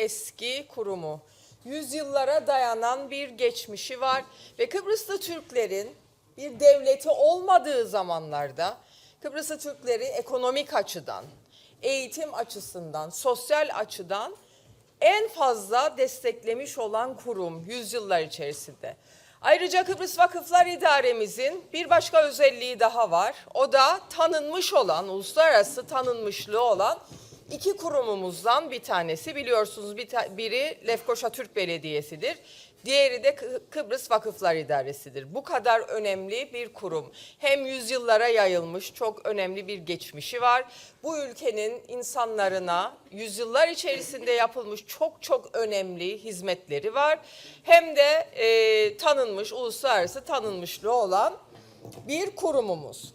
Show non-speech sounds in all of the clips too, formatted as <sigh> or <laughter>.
eski kurumu. Yüzyıllara dayanan bir geçmişi var ve Kıbrıslı Türklerin bir devleti olmadığı zamanlarda Kıbrıslı Türkleri ekonomik açıdan, eğitim açısından, sosyal açıdan en fazla desteklemiş olan kurum yüzyıllar içerisinde. Ayrıca Kıbrıs Vakıflar İdaremizin bir başka özelliği daha var. O da tanınmış olan, uluslararası tanınmışlığı olan iki kurumumuzdan bir tanesi. Biliyorsunuz bir ta- biri Lefkoşa Türk Belediyesi'dir. Diğeri de Kı- Kıbrıs Vakıflar İdaresi'dir. Bu kadar önemli bir kurum. Hem yüzyıllara yayılmış çok önemli bir geçmişi var. Bu ülkenin insanlarına yüzyıllar içerisinde yapılmış çok çok önemli hizmetleri var. Hem de e, tanınmış, uluslararası tanınmışlığı olan bir kurumumuz.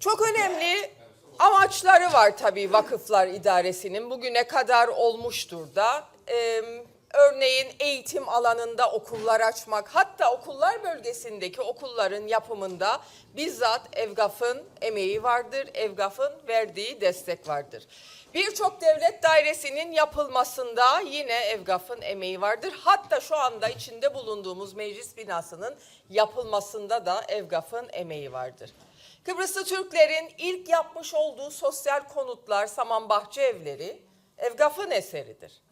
Çok önemli amaçları var tabii vakıflar idaresinin. Bugüne kadar olmuştur da. Ee, örneğin eğitim alanında okullar açmak, hatta okullar bölgesindeki okulların yapımında bizzat Evgaf'ın emeği vardır, Evgaf'ın verdiği destek vardır. Birçok devlet dairesinin yapılmasında yine Evgaf'ın emeği vardır. Hatta şu anda içinde bulunduğumuz meclis binasının yapılmasında da Evgaf'ın emeği vardır. Kıbrıslı Türklerin ilk yapmış olduğu sosyal konutlar, saman bahçe evleri Evgaf'ın eseridir.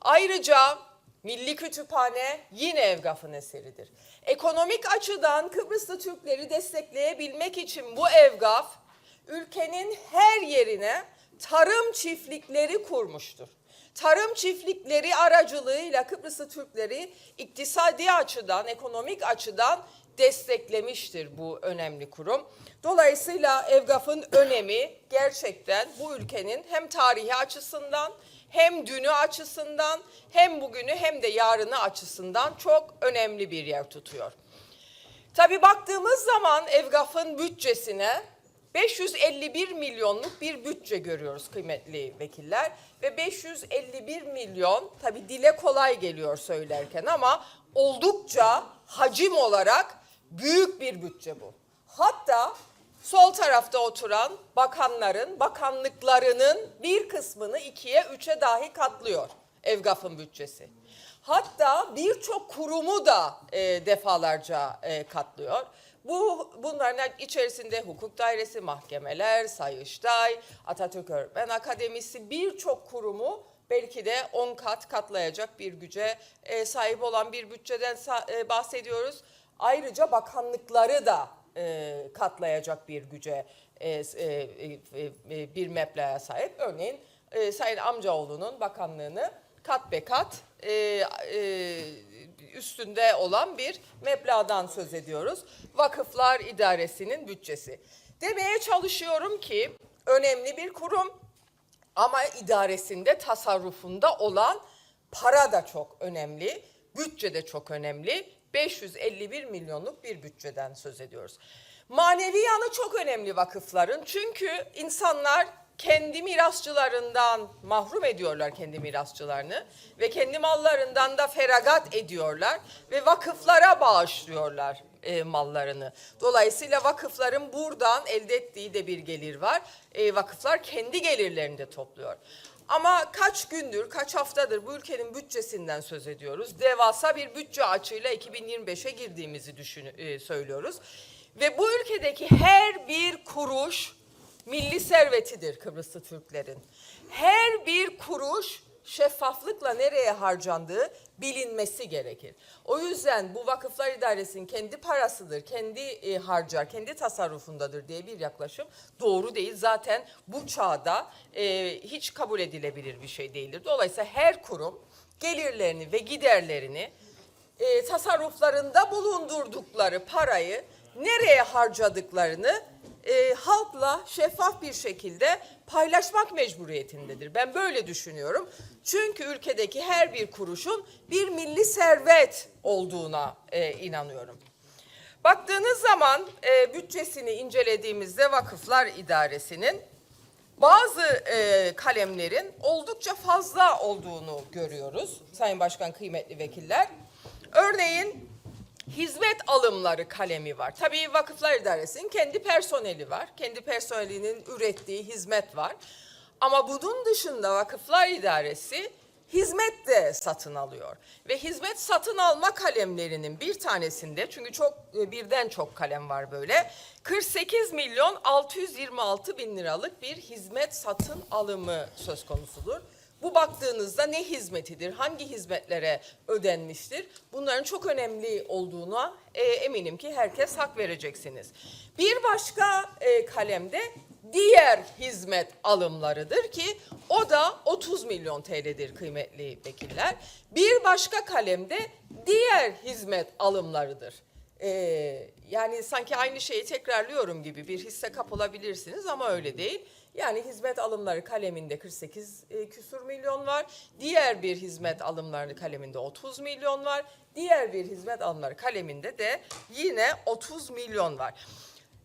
Ayrıca Milli Kütüphane yine Evgaf'ın eseridir. Ekonomik açıdan Kıbrıslı Türkleri destekleyebilmek için bu Evgaf ülkenin her yerine tarım çiftlikleri kurmuştur. Tarım çiftlikleri aracılığıyla Kıbrıslı Türkleri iktisadi açıdan, ekonomik açıdan desteklemiştir bu önemli kurum. Dolayısıyla Evgaf'ın önemi gerçekten bu ülkenin hem tarihi açısından hem dünü açısından hem bugünü hem de yarını açısından çok önemli bir yer tutuyor. Tabii baktığımız zaman Evgaf'ın bütçesine 551 milyonluk bir bütçe görüyoruz kıymetli vekiller ve 551 milyon tabii dile kolay geliyor söylerken ama oldukça hacim olarak büyük bir bütçe bu. Hatta sol tarafta oturan bakanların, bakanlıklarının bir kısmını ikiye, üçe dahi katlıyor Evgaf'ın bütçesi. Hatta birçok kurumu da e, defalarca e, katlıyor. Bu bunların içerisinde hukuk dairesi, mahkemeler, Sayıştay, Atatürk Öğretmen Akademisi birçok kurumu belki de 10 kat katlayacak bir güce e, sahip olan bir bütçeden e, bahsediyoruz. Ayrıca bakanlıkları da e, katlayacak bir güce bir meblağa sahip. Örneğin Sayın Amcaoğlu'nun bakanlığını kat be kat üstünde olan bir meblağdan söz ediyoruz. Vakıflar İdaresi'nin bütçesi. Demeye çalışıyorum ki önemli bir kurum ama idaresinde tasarrufunda olan para da çok önemli, bütçe de çok önemli. 551 milyonluk bir bütçeden söz ediyoruz. Manevi yanı çok önemli vakıfların çünkü insanlar kendi mirasçılarından mahrum ediyorlar kendi mirasçılarını ve kendi mallarından da feragat ediyorlar ve vakıflara bağışlıyorlar e, mallarını. Dolayısıyla vakıfların buradan elde ettiği de bir gelir var. E, vakıflar kendi gelirlerini de topluyor. Ama kaç gündür, kaç haftadır bu ülkenin bütçesinden söz ediyoruz. Devasa bir bütçe açığıyla 2025'e girdiğimizi düşün, e, söylüyoruz. Ve bu ülkedeki her bir kuruş milli servetidir Kıbrıslı Türklerin. Her bir kuruş şeffaflıkla nereye harcandığı bilinmesi gerekir. O yüzden bu vakıflar idaresinin kendi parasıdır, kendi e, harcar, kendi tasarrufundadır diye bir yaklaşım doğru değil. Zaten bu çağda e, hiç kabul edilebilir bir şey değildir. Dolayısıyla her kurum gelirlerini ve giderlerini e, tasarruflarında bulundurdukları parayı nereye harcadıklarını e, halkla şeffaf bir şekilde paylaşmak mecburiyetindedir. Ben böyle düşünüyorum. Çünkü ülkedeki her bir kuruşun bir milli servet olduğuna e, inanıyorum. Baktığınız zaman e, bütçesini incelediğimizde Vakıflar İdaresi'nin bazı e, kalemlerin oldukça fazla olduğunu görüyoruz. Sayın Başkan, kıymetli vekiller. Örneğin hizmet alımları kalemi var. Tabii Vakıflar İdaresi'nin kendi personeli var. Kendi personelinin ürettiği hizmet var. Ama bunun dışında Vakıflar İdaresi hizmet de satın alıyor. Ve hizmet satın alma kalemlerinin bir tanesinde çünkü çok e, birden çok kalem var böyle 48 milyon 626 bin liralık bir hizmet satın alımı söz konusudur. Bu baktığınızda ne hizmetidir, hangi hizmetlere ödenmiştir? Bunların çok önemli olduğuna e, eminim ki herkes hak vereceksiniz. Bir başka e, kalemde diğer hizmet alımlarıdır ki o da 30 milyon TL'dir kıymetli vekiller. Bir başka kalemde diğer hizmet alımlarıdır. Ee, yani sanki aynı şeyi tekrarlıyorum gibi bir hisse kapılabilirsiniz ama öyle değil. Yani hizmet alımları kaleminde 48 e, küsur milyon var. Diğer bir hizmet alımları kaleminde 30 milyon var. Diğer bir hizmet alımları kaleminde de yine 30 milyon var.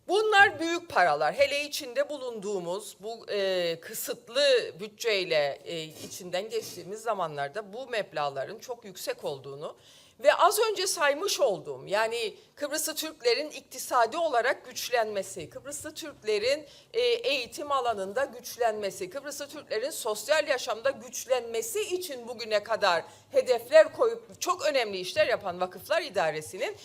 Bunlar büyük paralar. Hele içinde bulunduğumuz bu e, kısıtlı bütçeyle e, içinden geçtiğimiz zamanlarda bu meblağların çok yüksek olduğunu ve az önce saymış olduğum yani Kıbrıslı Türklerin iktisadi olarak güçlenmesi, Kıbrıslı Türklerin e, eğitim alanında güçlenmesi, Kıbrıslı Türklerin sosyal yaşamda güçlenmesi için bugüne kadar hedefler koyup çok önemli işler yapan Vakıflar İdaresi'nin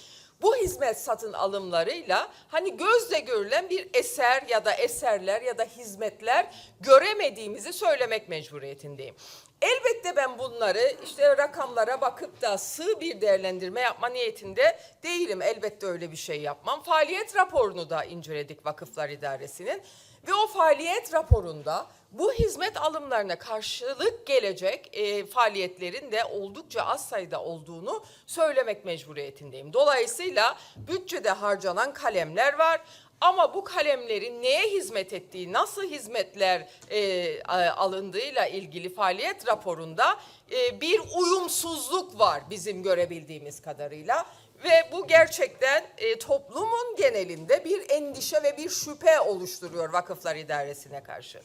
bu hizmet satın alımlarıyla hani gözle görülen bir eser ya da eserler ya da hizmetler göremediğimizi söylemek mecburiyetindeyim. Elbette ben bunları işte rakamlara bakıp da sığ bir değerlendirme yapma niyetinde değilim. Elbette öyle bir şey yapmam. Faaliyet raporunu da inceledik Vakıflar İdaresi'nin ve o faaliyet raporunda bu hizmet alımlarına karşılık gelecek e, faaliyetlerin de oldukça az sayıda olduğunu söylemek mecburiyetindeyim. Dolayısıyla bütçede harcanan kalemler var. Ama bu kalemlerin neye hizmet ettiği, nasıl hizmetler e, alındığıyla ilgili faaliyet raporunda e, bir uyumsuzluk var bizim görebildiğimiz kadarıyla. Ve bu gerçekten e, toplumun genelinde bir endişe ve bir şüphe oluşturuyor Vakıflar İdaresi'ne karşı.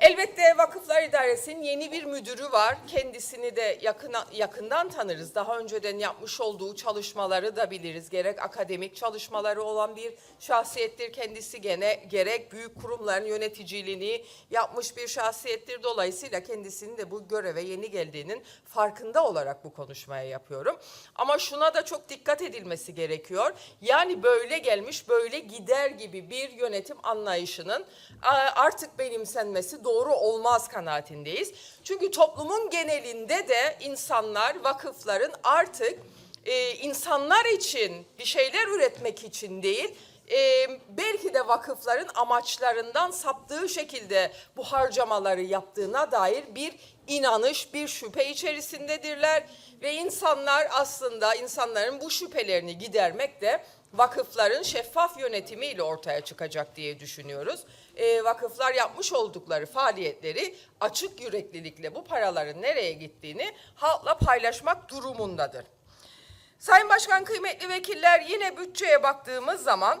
Elbette Vakıflar İdaresi'nin yeni bir müdürü var. Kendisini de yakına, yakından tanırız. Daha önceden yapmış olduğu çalışmaları da biliriz. Gerek akademik çalışmaları olan bir şahsiyettir kendisi gene gerek büyük kurumların yöneticiliğini yapmış bir şahsiyettir. Dolayısıyla kendisinin de bu göreve yeni geldiğinin farkında olarak bu konuşmaya yapıyorum. Ama şuna da çok dikkat edilmesi gerekiyor. Yani böyle gelmiş böyle gider gibi bir yönetim anlayışının artık benimsenmesi doğru olmaz kanaatindeyiz. Çünkü toplumun genelinde de insanlar, vakıfların artık e, insanlar için bir şeyler üretmek için değil, e, belki de vakıfların amaçlarından saptığı şekilde bu harcamaları yaptığına dair bir inanış, bir şüphe içerisindedirler ve insanlar aslında insanların bu şüphelerini gidermek de vakıfların şeffaf yönetimiyle ortaya çıkacak diye düşünüyoruz. E, vakıflar yapmış oldukları faaliyetleri açık yüreklilikle bu paraların nereye gittiğini halkla paylaşmak durumundadır. Sayın Başkan kıymetli vekiller yine bütçeye baktığımız zaman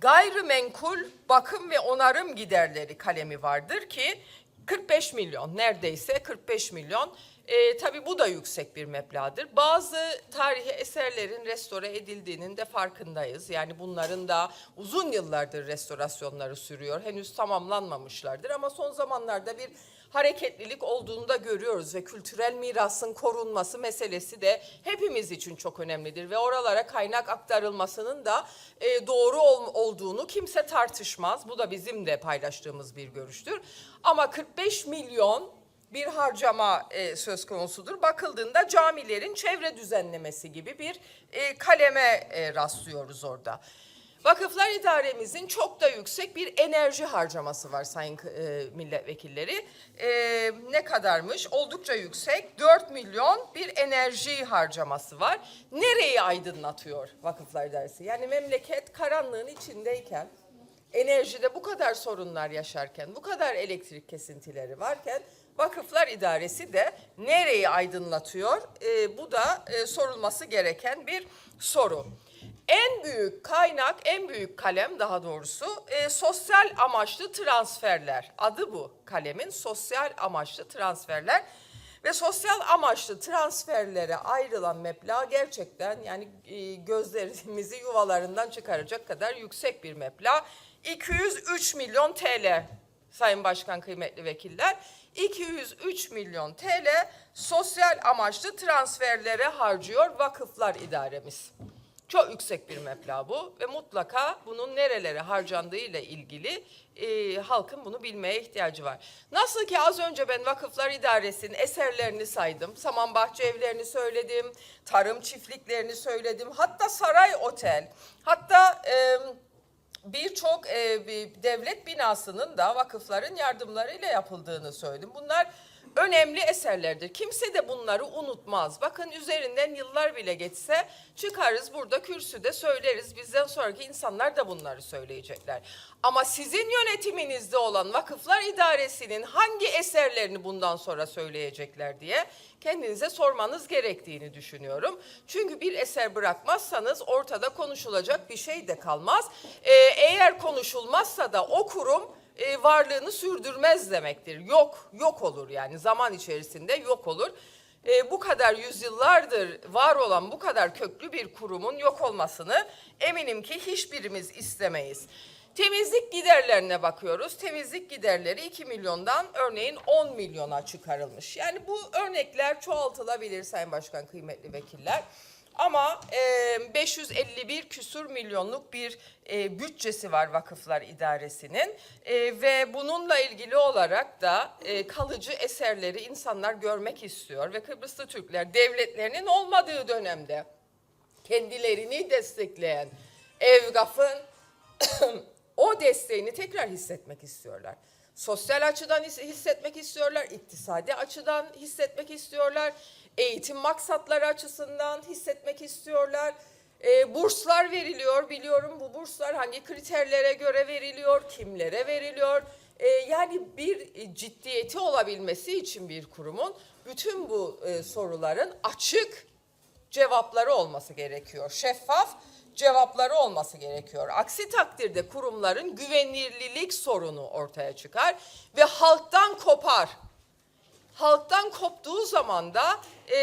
gayrimenkul bakım ve onarım giderleri kalemi vardır ki 45 milyon neredeyse 45 milyon e, tabii bu da yüksek bir meblağdır. Bazı tarihi eserlerin restore edildiğinin de farkındayız. Yani bunların da uzun yıllardır restorasyonları sürüyor. Henüz tamamlanmamışlardır ama son zamanlarda bir hareketlilik olduğunu da görüyoruz ve kültürel mirasın korunması meselesi de hepimiz için çok önemlidir ve oralara kaynak aktarılmasının da e, doğru ol, olduğunu kimse tartışmaz. Bu da bizim de paylaştığımız bir görüştür. Ama 45 milyon bir harcama e, söz konusudur. Bakıldığında camilerin çevre düzenlemesi gibi bir e, kaleme e, rastlıyoruz orada. Vakıflar İdaremizin çok da yüksek bir enerji harcaması var sayın e, milletvekilleri. E, ne kadarmış? Oldukça yüksek. 4 milyon bir enerji harcaması var. Nereyi aydınlatıyor Vakıflar İdaresi? Yani memleket karanlığın içindeyken, enerjide bu kadar sorunlar yaşarken, bu kadar elektrik kesintileri varken Vakıflar İdaresi de nereyi aydınlatıyor? E, bu da e, sorulması gereken bir soru. En büyük kaynak, en büyük kalem daha doğrusu e, sosyal amaçlı transferler. Adı bu kalemin sosyal amaçlı transferler. Ve sosyal amaçlı transferlere ayrılan meblağ gerçekten yani e, gözlerimizi yuvalarından çıkaracak kadar yüksek bir meblağ. 203 milyon TL Sayın Başkan kıymetli vekiller 203 milyon TL sosyal amaçlı transferlere harcıyor vakıflar idaremiz. Çok yüksek bir meblağ bu ve mutlaka bunun nerelere harcandığı ile ilgili e, halkın bunu bilmeye ihtiyacı var. Nasıl ki az önce ben Vakıflar İdaresi'nin eserlerini saydım, Saman Bahçe evlerini söyledim, tarım çiftliklerini söyledim, hatta saray otel, hatta... E, birçok e, bir devlet binasının da vakıfların yardımlarıyla yapıldığını söyledim. Bunlar önemli eserlerdir. Kimse de bunları unutmaz. Bakın üzerinden yıllar bile geçse çıkarız burada kürsüde söyleriz. Bizden sonraki insanlar da bunları söyleyecekler. Ama sizin yönetiminizde olan Vakıflar İdaresi'nin hangi eserlerini bundan sonra söyleyecekler diye kendinize sormanız gerektiğini düşünüyorum. Çünkü bir eser bırakmazsanız ortada konuşulacak bir şey de kalmaz. Ee, eğer konuşulmazsa da o kurum e, varlığını sürdürmez demektir. Yok, yok olur yani zaman içerisinde yok olur. E, bu kadar yüzyıllardır var olan bu kadar köklü bir kurumun yok olmasını eminim ki hiçbirimiz istemeyiz. Temizlik giderlerine bakıyoruz. Temizlik giderleri 2 milyondan örneğin 10 milyona çıkarılmış. Yani bu örnekler çoğaltılabilir Sayın Başkan kıymetli vekiller. Ama e, 551 küsur milyonluk bir e, bütçesi var Vakıflar İdaresi'nin. E, ve bununla ilgili olarak da e, kalıcı eserleri insanlar görmek istiyor. Ve Kıbrıslı Türkler devletlerinin olmadığı dönemde kendilerini destekleyen Evgaf'ın <coughs> o desteğini tekrar hissetmek istiyorlar. Sosyal açıdan his- hissetmek istiyorlar, iktisadi açıdan hissetmek istiyorlar, eğitim maksatları açısından hissetmek istiyorlar. Ee, burslar veriliyor, biliyorum bu burslar hangi kriterlere göre veriliyor, kimlere veriliyor. Ee, yani bir e, ciddiyeti olabilmesi için bir kurumun bütün bu e, soruların açık cevapları olması gerekiyor. Şeffaf cevapları olması gerekiyor. Aksi takdirde kurumların güvenilirlik sorunu ortaya çıkar ve halktan kopar. Halktan koptuğu zaman da e,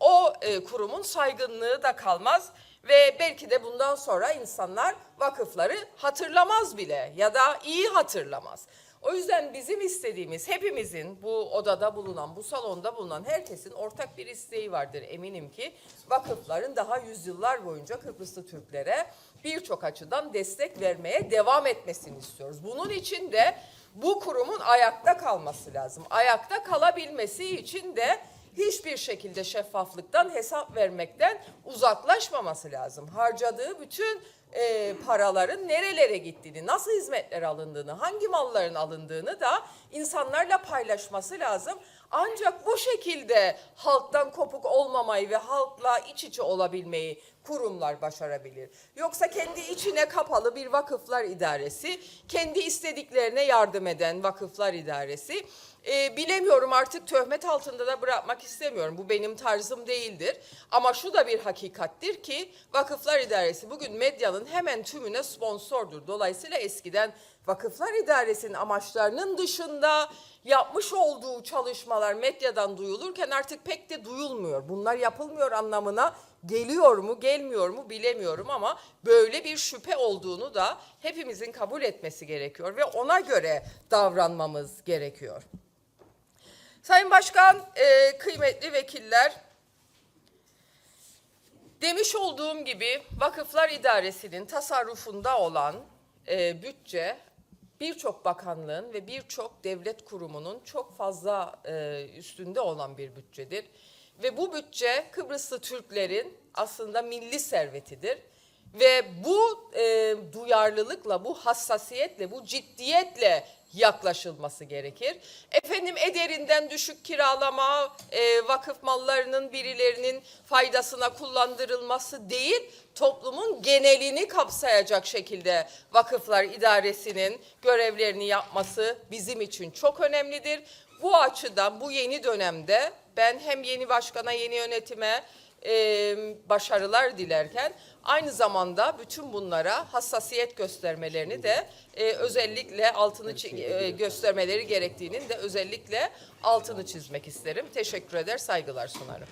o e, kurumun saygınlığı da kalmaz ve belki de bundan sonra insanlar vakıfları hatırlamaz bile ya da iyi hatırlamaz. O yüzden bizim istediğimiz hepimizin bu odada bulunan, bu salonda bulunan herkesin ortak bir isteği vardır eminim ki. Vakıfların daha yüzyıllar boyunca Kıbrıslı Türklere birçok açıdan destek vermeye devam etmesini istiyoruz. Bunun için de bu kurumun ayakta kalması lazım. Ayakta kalabilmesi için de hiçbir şekilde şeffaflıktan hesap vermekten uzaklaşmaması lazım. Harcadığı bütün e, paraların nerelere gittiğini, nasıl hizmetler alındığını, hangi malların alındığını da insanlarla paylaşması lazım. Ancak bu şekilde halktan kopuk olmamayı ve halkla iç içe olabilmeyi kurumlar başarabilir. Yoksa kendi içine kapalı bir vakıflar idaresi, kendi istediklerine yardım eden vakıflar idaresi, e, bilemiyorum artık töhmet altında da bırakmak istemiyorum. Bu benim tarzım değildir. Ama şu da bir hakikattir ki Vakıflar İdaresi bugün medyanın hemen tümüne sponsordur. Dolayısıyla eskiden Vakıflar İdaresi'nin amaçlarının dışında yapmış olduğu çalışmalar medyadan duyulurken artık pek de duyulmuyor. Bunlar yapılmıyor anlamına geliyor mu gelmiyor mu bilemiyorum ama böyle bir şüphe olduğunu da hepimizin kabul etmesi gerekiyor ve ona göre davranmamız gerekiyor. Sayın Başkan, e, kıymetli vekiller, demiş olduğum gibi Vakıflar İdaresi'nin tasarrufunda olan e, bütçe birçok bakanlığın ve birçok devlet kurumunun çok fazla e, üstünde olan bir bütçedir. Ve bu bütçe Kıbrıslı Türklerin aslında milli servetidir. Ve bu e, duyarlılıkla, bu hassasiyetle, bu ciddiyetle yaklaşılması gerekir. Efendim ederinden düşük kiralama, e, vakıf mallarının birilerinin faydasına kullandırılması değil, toplumun genelini kapsayacak şekilde vakıflar idaresinin görevlerini yapması bizim için çok önemlidir. Bu açıdan bu yeni dönemde ben hem yeni başkana, yeni yönetime e, başarılar dilerken aynı zamanda bütün bunlara hassasiyet göstermelerini de e, özellikle altını e, göstermeleri gerektiğinin de özellikle altını çizmek isterim. Teşekkür eder, saygılar sunarım.